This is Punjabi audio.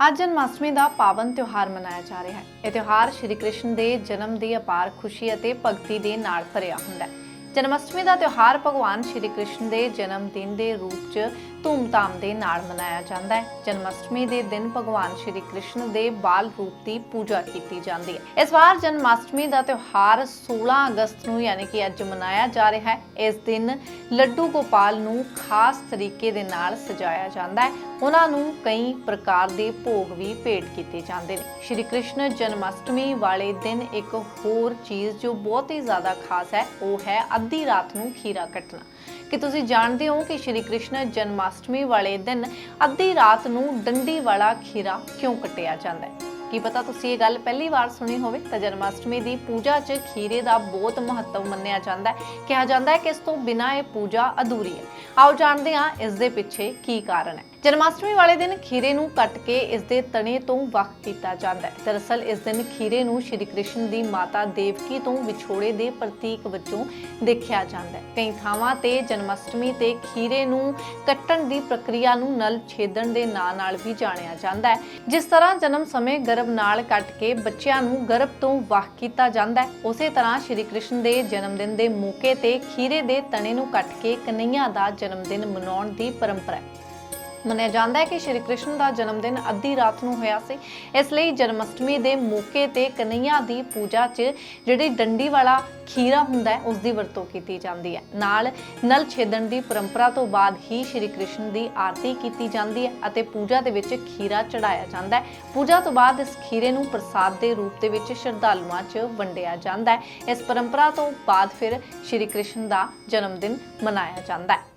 ਅੱਜ ਜਨਮਾਸ਼ਟਮੀ ਦਾ ਪਾਵਨ ਤਿਉਹਾਰ ਮਨਾਇਆ ਜਾ ਰਿਹਾ ਹੈ। ਇਹ ਤਿਉਹਾਰ ਸ਼੍ਰੀ ਕ੍ਰਿਸ਼ਨ ਦੇ ਜਨਮ ਦੀ ਅਪਾਰ ਖੁਸ਼ੀ ਅਤੇ ਭਗਤੀ ਦੇ ਨਾਲ ਭਰਿਆ ਹੁੰਦਾ ਹੈ। ਜਨਮਾਸ਼ਟਮੀ ਦਾ ਤਿਉਹਾਰ ਭਗਵਾਨ ਸ਼੍ਰੀ ਕ੍ਰਿਸ਼ਨ ਦੇ ਜਨਮ ਦਿਨ ਦੇ ਰੂਪ 'ਚ ਧੂਮਧਾਮ ਦੇ ਨਾਲ ਮਨਾਇਆ ਜਾਂਦਾ ਹੈ। ਜਨਮਾਸ਼ਟਮੀ ਦੇ ਦਿਨ ਭਗਵਾਨ ਸ਼੍ਰੀ ਕ੍ਰਿਸ਼ਨ ਦੇ ਬਾਲ ਰੂਪ ਦੀ ਪੂਜਾ ਕੀਤੀ ਜਾਂਦੀ ਹੈ। ਇਸ ਵਾਰ ਜਨਮਾਸ਼ਟਮੀ ਦਾ ਤਿਉਹਾਰ 16 ਅਗਸਤ ਨੂੰ ਯਾਨੀ ਕਿ ਅੱਜ ਮਨਾਇਆ ਜਾ ਰਿਹਾ ਹੈ। ਇਸ ਦਿਨ ਲੱਡੂ ਗੋਪਾਲ ਨੂੰ ਖਾਸ ਤਰੀਕੇ ਦੇ ਨਾਲ ਸਜਾਇਆ ਜਾਂਦਾ ਹੈ। ਉਹਨਾਂ ਨੂੰ ਕਈ ਪ੍ਰਕਾਰ ਦੇ ਭੋਗ ਵੀ ਭੇਟ ਕੀਤੇ ਜਾਂਦੇ ਨੇ। ਸ਼੍ਰੀ ਕ੍ਰਿਸ਼ਨ ਜਨਮਾਸ਼ਟਮੀ ਵਾਲੇ ਦਿਨ ਇੱਕ ਹੋਰ ਚੀਜ਼ ਜੋ ਬਹੁਤ ਹੀ ਜ਼ਿਆਦਾ ਖਾਸ ਹੈ, ਉਹ ਹੈ ਅੱਧੀ ਰਾਤ ਨੂੰ ਖੀਰਾ ਕੱਟਣਾ। ਕਿ ਤੁਸੀਂ ਜਾਣਦੇ ਹੋ ਕਿ ਸ਼੍ਰੀ ਕ੍ਰਿਸ਼ਨ ਜਨਮਾਸ਼ਟਮੀ ਵਾਲੇ ਦਿਨ ਅੱਧੀ ਰਾਤ ਨੂੰ ਡੰਡੀ ਵਾਲਾ ਖੀਰਾ ਕਿਉਂ ਕੱਟਿਆ ਜਾਂਦਾ ਹੈ? ਕੀ ਪਤਾ ਤੁਸੀਂ ਇਹ ਗੱਲ ਪਹਿਲੀ ਵਾਰ ਸੁਣੀ ਹੋਵੇ ਤਾਂ ਜਨਮਾਸ਼ਟਮੀ ਦੀ ਪੂਜਾ 'ਚ ਖੀਰੇ ਦਾ ਬਹੁਤ ਮਹੱਤਵ ਮੰਨਿਆ ਜਾਂਦਾ ਹੈ। ਕਿਹਾ ਜਾਂਦਾ ਹੈ ਕਿ ਇਸ ਤੋਂ ਬਿਨਾਂ ਇਹ ਪੂਜਾ ਅਧੂਰੀ ਹੈ। ਆਓ ਜਾਣਦੇ ਹਾਂ ਇਸ ਦੇ ਪਿੱਛੇ ਕੀ ਕਾਰਨ ਹੈ। ਜਨਮਾਸ਼ਟਮੀ ਵਾਲੇ ਦਿਨ ਖੀਰੇ ਨੂੰ ਕੱਟ ਕੇ ਇਸ ਦੇ ਤਣੇ ਤੋਂ ਵੱਖ ਕੀਤਾ ਜਾਂਦਾ ਹੈ। ਦਰਅਸਲ, ਇਸ ਦਿਨ ਖੀਰੇ ਨੂੰ ਸ਼੍ਰੀ ਕ੍ਰਿਸ਼ਨ ਦੀ ਮਾਤਾ ਦੇਵਕੀ ਤੋਂ ਵਿਛੋੜੇ ਦੇ ਪ੍ਰਤੀਕ ਵਜੋਂ ਦੇਖਿਆ ਜਾਂਦਾ ਹੈ। ਕਈ ਥਾਵਾਂ ਤੇ ਜਨਮਾਸ਼ਟਮੀ ਤੇ ਖੀਰੇ ਨੂੰ ਕੱਟਣ ਦੀ ਪ੍ਰਕਿਰਿਆ ਨੂੰ ਨਲ ਛੇਦਣ ਦੇ ਨਾਂ ਨਾਲ ਵੀ ਜਾਣਿਆ ਜਾਂਦਾ ਹੈ। ਜਿਸ ਤਰ੍ਹਾਂ ਜਨਮ ਸਮੇਂ ਗਰਭ ਨਾਲ ਕੱਟ ਕੇ ਬੱਚਿਆਂ ਨੂੰ ਗਰਭ ਤੋਂ ਵੱਖ ਕੀਤਾ ਜਾਂਦਾ ਹੈ, ਉਸੇ ਤਰ੍ਹਾਂ ਸ਼੍ਰੀ ਕ੍ਰਿਸ਼ਨ ਦੇ ਜਨਮ ਦਿਨ ਦੇ ਮੌਕੇ ਤੇ ਖੀਰੇ ਦੇ ਤਣੇ ਨੂੰ ਕੱਟ ਕੇ ਕਨਈਆ ਦਾ ਜਨਮ ਦਿਨ ਮਨਾਉਣ ਦੀ ਪਰੰਪਰਾ ਹੈ। ਮੰਨਿਆ ਜਾਂਦਾ ਹੈ ਕਿ ਸ਼੍ਰੀ ਕ੍ਰਿਸ਼ਨ ਦਾ ਜਨਮ ਦਿਨ ਅੱਧੀ ਰਾਤ ਨੂੰ ਹੋਇਆ ਸੀ। ਇਸ ਲਈ ਜਨਮ ਅਸ਼ਟਮੀ ਦੇ ਮੌਕੇ ਤੇ ਕਨਈਆ ਦੀ ਪੂਜਾ 'ਚ ਜਿਹੜੀ ਡੰਡੀ ਵਾਲਾ ਖੀਰਾ ਹੁੰਦਾ ਹੈ, ਉਸ ਦੀ ਵਰਤੋਂ ਕੀਤੀ ਜਾਂਦੀ ਹੈ। ਨਾਲ ਨਲ ਛੇਦਣ ਦੀ ਪਰੰਪਰਾ ਤੋਂ ਬਾਅਦ ਹੀ ਸ਼੍ਰੀ ਕ੍ਰਿਸ਼ਨ ਦੀ ਆਰਤੀ ਕੀਤੀ ਜਾਂਦੀ ਹੈ ਅਤੇ ਪੂਜਾ ਦੇ ਵਿੱਚ ਖੀਰਾ ਚੜਾਇਆ ਜਾਂਦਾ ਹੈ। ਪੂਜਾ ਤੋਂ ਬਾਅਦ ਇਸ ਖੀਰੇ ਨੂੰ ਪ੍ਰਸਾਦ ਦੇ ਰੂਪ ਦੇ ਵਿੱਚ ਸ਼ਰਧਾਲੂਆਂ 'ਚ ਵੰਡਿਆ ਜਾਂਦਾ ਹੈ। ਇਸ ਪਰੰਪਰਾ ਤੋਂ ਬਾਅਦ ਫਿਰ ਸ਼੍ਰੀ ਕ੍ਰਿਸ਼ਨ ਦਾ ਜਨਮ ਦਿਨ ਮਨਾਇਆ ਜਾਂਦਾ ਹੈ।